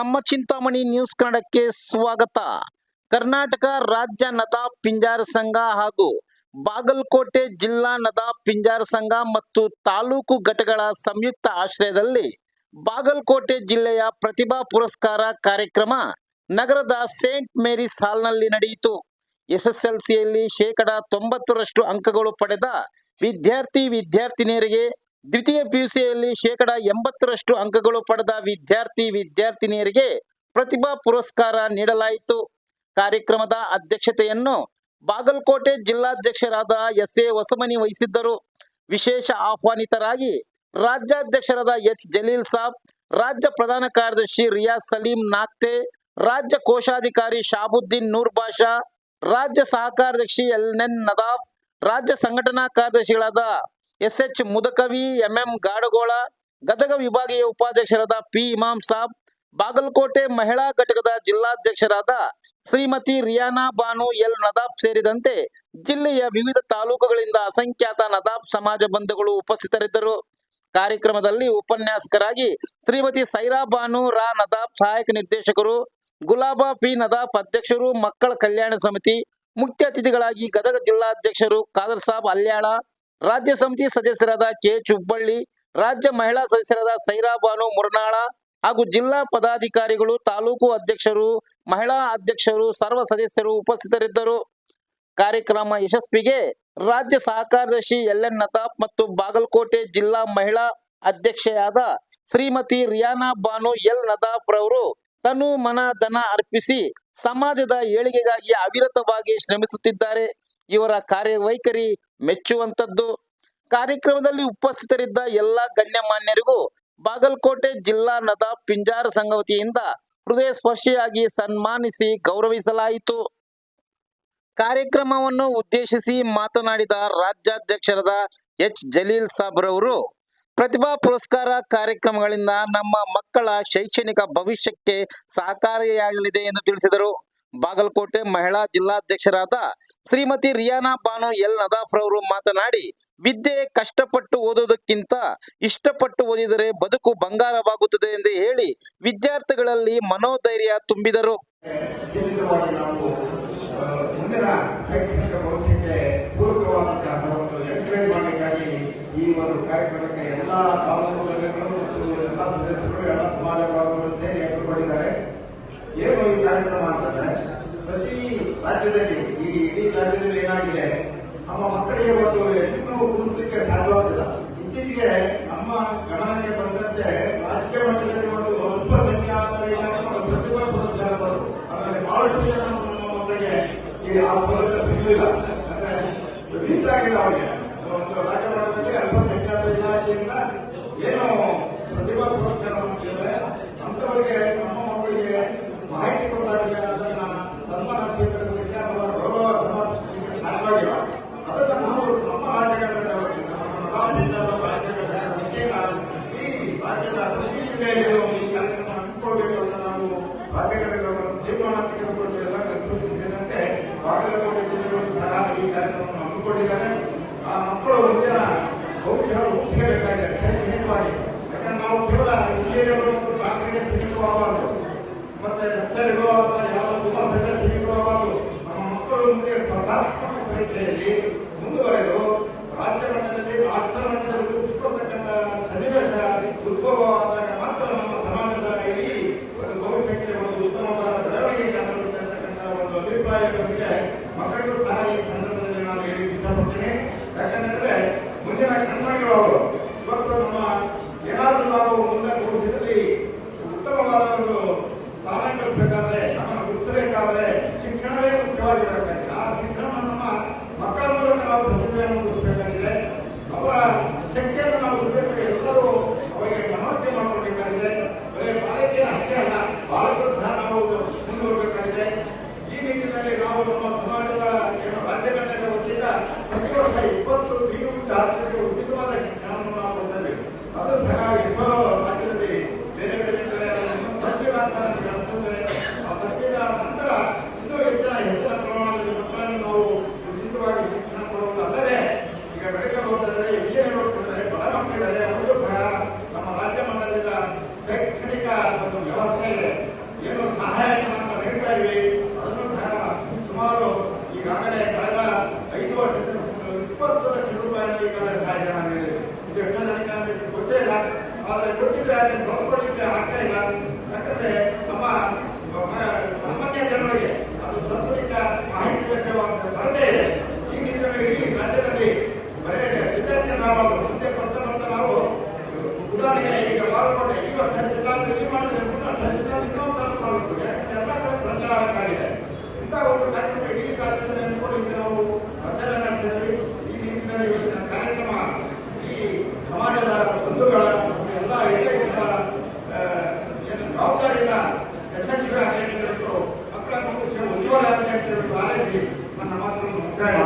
ನಮ್ಮ ಚಿಂತಾಮಣಿ ನ್ಯೂಸ್ ಕನ್ನಡಕ್ಕೆ ಸ್ವಾಗತ. ಕರ್ನಾಟಕ ರಾಜ್ಯ ನದಾ ಪಿಂಜಾರ ಸಂಘ ಹಾಗೂ ಬಾಗಲಕೋಟೆ ಜಿಲ್ಲಾ ನದಾ ಪಿಂಜಾರ ಸಂಘ ಮತ್ತು ತಾಲೂಕು ಘಟಕಗಳ ಸಂಯುಕ್ತ ಆಶ್ರಯದಲ್ಲಿ ಬಾಗಲಕೋಟೆ ಜಿಲ್ಲೆಯ ಪ್ರತಿಭಾ ಪುರಸ್ಕಾರ ಕಾರ್ಯಕ್ರಮ ನಗರದ ಸೇಂಟ್ ಮೇರಿಸ್ ಹಾಲ್ನಲ್ಲಿ ನಡೆಯಿತು. ಎಸ್ಎಸ್ಎಲ್ಸಿಯಲ್ಲಿ ಶೇಕಡ ತೊಂಬತ್ತರಷ್ಟು ಅಂಕಗಳು ಪಡೆದ ವಿದ್ಯಾರ್ಥಿ ವಿದ್ಯಾರ್ಥಿನಿಯರಿಗೆ ದ್ವಿತೀಯ ಪಿಯುಸಿಯಲ್ಲಿ ಶೇಕಡ ಎಂಬತ್ತರಷ್ಟು ಅಂಕಗಳು ಪಡೆದ ವಿದ್ಯಾರ್ಥಿ ವಿದ್ಯಾರ್ಥಿನಿಯರಿಗೆ ಪ್ರತಿಭಾ ಪುರಸ್ಕಾರ ನೀಡಲಾಯಿತು. ಕಾರ್ಯಕ್ರಮದ ಅಧ್ಯಕ್ಷತೆಯನ್ನು ಬಾಗಲಕೋಟೆ ಜಿಲ್ಲಾಧ್ಯಕ್ಷರಾದ ಎಸ್ ಎ ಹೊಸಮನಿ ವಹಿಸಿದ್ದರು. ವಿಶೇಷ ಆಹ್ವಾನಿತರಾಗಿ ರಾಜ್ಯಾಧ್ಯಕ್ಷರಾದ ಎಚ್ ಜಲೀಲ್ ಸಾಬ್, ರಾಜ್ಯ ಪ್ರಧಾನ ಕಾರ್ಯದರ್ಶಿ ರಿಯಾಜ್ ಸಲೀಂ ನಾಕ್ತೆ ರಾಜ್ಯ ಕೋಶಾಧಿಕಾರಿ ಶಾಬುದ್ದೀನ್ ನೂರ್ ಬಾಷಾ, ರಾಜ್ಯ ಸಹಕಾರ್ಯದರ್ಶಿ ಎಲ್ ಎನ್ ನದಾಫ್, ರಾಜ್ಯ ಸಂಘಟನಾ ಕಾರ್ಯದರ್ಶಿಗಳಾದ S H Mudakavi, MM Gadagol, Gadag ವಿಭಾಗೀಯ ಉಪಾಧ್ಯಕ್ಷರಾದ ಪಿ ಇಮಾಮ್ ಸಾಬ್, ಬಾಗಲಕೋಟೆ ಮಹಿಳಾ ಘಟಕದ ಜಿಲ್ಲಾಧ್ಯಕ್ಷರಾದ ಶ್ರೀಮತಿ ರಿಯಾನಾ ಬಾನು ಎಲ್ ನದಾಬ್ ಸೇರಿದಂತೆ ಜಿಲ್ಲೆಯ ವಿವಿಧ ತಾಲೂಕುಗಳಿಂದ ಅಸಂಖ್ಯಾತ ನದಾಬ್ ಸಮಾಜ ಬಂಧುಗಳು ಉಪಸ್ಥಿತರಿದ್ದರು. ಕಾರ್ಯಕ್ರಮದಲ್ಲಿ ಉಪನ್ಯಾಸಕರಾಗಿ ಶ್ರೀಮತಿ ಸೈರಾ ಬಾನು, ರಾ ನದಾಬ್ ಸಹಾಯಕ ನಿರ್ದೇಶಕರು, ಗುಲಾಬಾ ಪಿ ನದಾಬ್ ಅಧ್ಯಕ್ಷರು, ಮಕ್ಕಳ ಕಲ್ಯಾಣ ಸಮಿತಿ ಮುಖ್ಯ ಅತಿಥಿಗಳಾಗಿ ಗದಗ ಜಿಲ್ಲಾಧ್ಯಕ್ಷರು ಖಾದರ್ ಸಾಬ್ ಅಲ್ಯಾಳ ರಾಜ್ಯ ಸಮಿತಿ ಸದಸ್ಯರಾದ ಕೆ ಚುಬ್ಬಳ್ಳಿ, ರಾಜ್ಯ ಮಹಿಳಾ ಸದಸ್ಯರಾದ ಸೈರಾ ಬಾನು ಮುರ್ನಾಳ ಹಾಗೂ ಜಿಲ್ಲಾ ಪದಾಧಿಕಾರಿಗಳು, ತಾಲೂಕು ಅಧ್ಯಕ್ಷರು, ಮಹಿಳಾ ಅಧ್ಯಕ್ಷರು, ಸರ್ವ ಸದಸ್ಯರು ಉಪಸ್ಥಿತರಿದ್ದರು. ಕಾರ್ಯಕ್ರಮ ಯಶಸ್ವಿಗೆ ರಾಜ್ಯ ಸಹಕಾರ್ಯದರ್ಶಿ ಎಲ್ ಎನ್ ನತಾಪ್ ಮತ್ತು ಬಾಗಲಕೋಟೆ ಜಿಲ್ಲಾ ಮಹಿಳಾ ಅಧ್ಯಕ್ಷೆಯಾದ ಶ್ರೀಮತಿ ರಿಯಾನಾ ಬಾನು ಎಲ್ ನತಾಪ್ ರವರು ತನು ಮನ, ಧನ ಅರ್ಪಿಸಿ ಸಮಾಜದ ಏಳಿಗೆಗಾಗಿ ಅವಿರತವಾಗಿ ಶ್ರಮಿಸುತ್ತಿದ್ದಾರೆ. ಇವರ ಕಾರ್ಯವೈಖರಿ ಮೆಚ್ಚುವಂತದ್ದು ಕಾರ್ಯಕ್ರಮದಲ್ಲಿ ಉಪಸ್ಥಿತರಿದ್ದ ಎಲ್ಲ ಗಣ್ಯಮಾನ್ಯರಿಗೂ ಬಾಗಲಕೋಟೆ ಜಿಲ್ಲಾ ನದಾ ಪಿಂಜಾರ ಸಂಘ ವತಿಯಿಂದ ಹೃದಯ ಸ್ಪರ್ಶಿಯಾಗಿ ಸನ್ಮಾನಿಸಿ ಗೌರವಿಸಲಾಯಿತು. ಕಾರ್ಯಕ್ರಮವನ್ನು ಉದ್ದೇಶಿಸಿ ಮಾತನಾಡಿದ ರಾಜ್ಯಾಧ್ಯಕ್ಷರಾದ ಎಚ್. ಜಲೀಲ್ ಸಾಬ್ರವರು, ಪ್ರತಿಭಾ ಪುರಸ್ಕಾರ ಕಾರ್ಯಕ್ರಮಗಳಿಂದ ನಮ್ಮ ಮಕ್ಕಳ ಶೈಕ್ಷಣಿಕ ಭವಿಷ್ಯಕ್ಕೆ ಸಹಕಾರಿಯಾಗಲಿದೆ ಎಂದು ತಿಳಿಸಿದರು. ಬಾಗಲಕೋಟೆ ಮಹಿಳಾ ಜಿಲ್ಲಾಧ್ಯಕ್ಷರಾದ ಶ್ರೀಮತಿ ರಿಯಾನಾ ಬಾನು ಎಲ್ ನದಾಫ್ ರವರು ಮಾತನಾಡಿ, ವಿದ್ಯೆ ಕಷ್ಟಪಟ್ಟು ಓದೋದಕ್ಕಿಂತ ಇಷ್ಟಪಟ್ಟು ಓದಿದರೆ ಬದುಕು ಬಂಗಾರವಾಗುತ್ತದೆ ಎಂದು ಹೇಳಿ ವಿದ್ಯಾರ್ಥಿಗಳಲ್ಲಿ ಮನೋಧೈರ್ಯ ತುಂಬಿದರು. ಏನು ಈ ಕಾರ್ಯಕ್ರಮ ರಾಜ್ಯದಲ್ಲಿ ಈ ಇಡೀ ರಾಜ್ಯದಲ್ಲಿ ಏನಾಗಿದೆ? ನಮ್ಮ ಮಕ್ಕಳಿಗೆ ಒಂದು ಹೆಣ್ಣು ಗುರುತಿಸಲಿಕ್ಕೆ ಸಾಧ್ಯವಾಗಿಲ್ಲ ಇತ್ತೀಚೆಗೆ ನಮ್ಮ ಗಮನಕ್ಕೆ ಬಂದಂತೆ ರಾಜ್ಯ ಮಟ್ಟದಲ್ಲಿ ಒಂದು ಅಲ್ಪಸಂಖ್ಯಾತರ ಇಲಾಖೆ ಒಂದು ಪ್ರತಿಭಾ ಪುರಸ್ಕಾರ ಅದರಲ್ಲಿ ಬಹಳಷ್ಟು ಜನ ನಮ್ಮ ಮಕ್ಕಳಿಗೆ ಈ ಆ ಸೌಲಭ್ಯ ಸಿಗಲಿಲ್ಲ. ಅಂದ್ರೆ ಆಗಿಲ್ಲ ಅವರಿಗೆ. ಒಂದು ರಾಜ್ಯ ಮಟ್ಟದಲ್ಲಿ ಅಲ್ಪಸಂಖ್ಯಾತ ಇಲಾಖೆಯಿಂದ ಏನು ಪ್ರತಿಭಾ ಪುರಸ್ಕಾರ ಅಂತ ಅಂತವರಿಗೆ ನಮ್ಮ ಮಕ್ಕಳಿಗೆ ಮಾಹಿತಿ ಕೊಟ್ಟಾಗ ಅದನ್ನ ಸನ್ಮಾನ ಸ್ವೀಕರಿಸಲಿಕ್ಕೆ ಅಥವಾ ಗೌರವ ಸಮರ್ಪಿಸಲಿಕ್ಕೆ ಸಾಧ್ಯವಾಗಿಲ್ಲ ಅದನ್ನ ನಾವು ನಮ್ಮ ರಾಜ್ಯಗಳ ನಮ್ಮ ರಾಜ್ಯಗಳ ಈ ರಾಜ್ಯದ ಪ್ರತಿ ಜಿಲ್ಲೆಯಲ್ಲಿ ಈ ಅಂತ ಬಾಗಲಕೋಟೆ ಜಿಲ್ಲೆಗಳು ಸಹ ಈ ಕಾರ್ಯಕ್ರಮವನ್ನು ಹಮ್ಮಿಕೊಂಡಿದ್ದಾರೆ. ಆ ಮಕ್ಕಳು ಮುಂದಿನ ಭವಿಷ್ಯ ರೂಪಿಸಬೇಕಾಗಿದೆ ಶೈಕ್ಷಣಿಕವಾಗಿ ನಾವು ಕೇವಲ ಇಂಜಿನಿಯರ್ಗಳು ಮತ್ತು ಡಾಕ್ಟರ್ಗೆ ಸೀಮಿತವಾಗಬಾರದು. ಮತ್ತೆ ಡಾಕ್ಟರ್ಗಳು ಅಥವಾ ಯಾವ ವಿದ್ಯಾರ್ಥಿಗಳ ಸೀಮಿತವಾಗಬಾರದು. ನಮ್ಮ ಮಕ್ಕಳು ಮುಂದೆ ಸ್ಪರ್ಧಾತ್ಮಕ ಪರೀಕ್ಷೆಯಲ್ಲಿ ಮುಂದುವರೆದು ರಾಜ್ಯ ಮಟ್ಟದಲ್ಲಿ ರೂಪಿಸಿಕೊಳ್ತಕ್ಕಂಥ ಸನ್ನಿವೇಶ ಉದ್ಭವವಾದಾಗ ಮಾತ್ರ ನಮ್ಮ ಸಮಾಜದ ಇಡೀ ಒಂದು ಭವಿಷ್ಯಕ್ಕೆ ಒಂದು ಉತ್ತಮವಾದ ಬೆಳವಣಿಗೆ ಕಂಡುಬರ್ತಕ್ಕಂಥ ಒಂದು ಅಭಿಪ್ರಾಯದೊಂದಿಗೆ ಮಕ್ಕಳಿಗೂ ಸಹ ಈ ಸಂದರ್ಭದಲ್ಲಿ ನಾನು ಹೇಳಿ ಇಷ್ಟಪಡ್ತೀನಿ. ಯಾಕಂತಂದ್ರೆ ಮುಂದಿನ ಕಣ್ಮಣಿಗಳು ಅವರು ಇವತ್ತು ನಮ್ಮ ಏನಾದರೂ ನಾವು ಮುಂದೆ ಭವಿಷ್ಯದಲ್ಲಿ ಉತ್ತಮವಾದ ಒಂದು ಸ್ಥಾನ ಗಳಿಸಬೇಕಾದ್ರೆ ನಮ್ಮನ್ನು ಗುರುತಿಸಬೇಕಾದ್ರೆ ಶಿಕ್ಷಣವೇ ಮುಖ್ಯವಾಗಿರಬೇಕಾಗಿದೆ ಆ ಶಿಕ್ಷಣವನ್ನು ನಮ್ಮ ಮಕ್ಕಳ ಮೂಲಕ ನಾವು ಪ್ರತಿಭೆಯನ್ನು ಗುರುತಿಸಬೇಕಾಗಿದೆ ಅವರ ಶಕ್ತಿಯನ್ನು ಶೈಕ್ಷಣಿಕ ಒಂದು ವ್ಯವಸ್ಥೆ ಇದೆ. ಏನು ಸಹಾಯಕ ಅಂತ ಹೇಳ್ತಾ ಇದ್ವಿ ಅದನ್ನು ಸಹ ಸುಮಾರು ಈಗಾಗಲೇ ಕಳೆದ ಐದು ವರ್ಷದಿಂದ ಇಪ್ಪತ್ತು ಲಕ್ಷ ರೂಪಾಯಿ ಈಗಾಗಲೇ ಸಹಾಯಧನ ನೀಡಿದೆ ಇದು ಎಷ್ಟು ಜನಕ್ಕೆ ಗೊತ್ತೇ ಇಲ್ಲ. ಆದರೆ ಗೊತ್ತಿದ್ರೆ ಅದನ್ನು ನೋಡ್ಕೊಳ್ಳಿಕ್ಕೆ ಆಗ್ತಾ ಇಲ್ಲ. ಯಾಕಂದರೆ ನಮ್ಮ ಸಾಮಾನ್ಯ ಜನರಿಗೆ ಅದು ತಲುಪಲಿಕ್ಕೆ ಮಾಹಿತಿ ಲಭ್ಯವಾಗುವ ಸ್ಪರ್ಧೆ ಇದೆ. ಈ ನಿಟ್ಟಿನಲ್ಲಿ ಇಡೀ ರಾಜ್ಯದಲ್ಲಿ ಬರೆಯದೆ ವಿದ್ಯಾರ್ಥಿ ನಾವು ನನ್ನ ಮಾತುಗಳನ್ನು ಮುಕ್ತಾಯ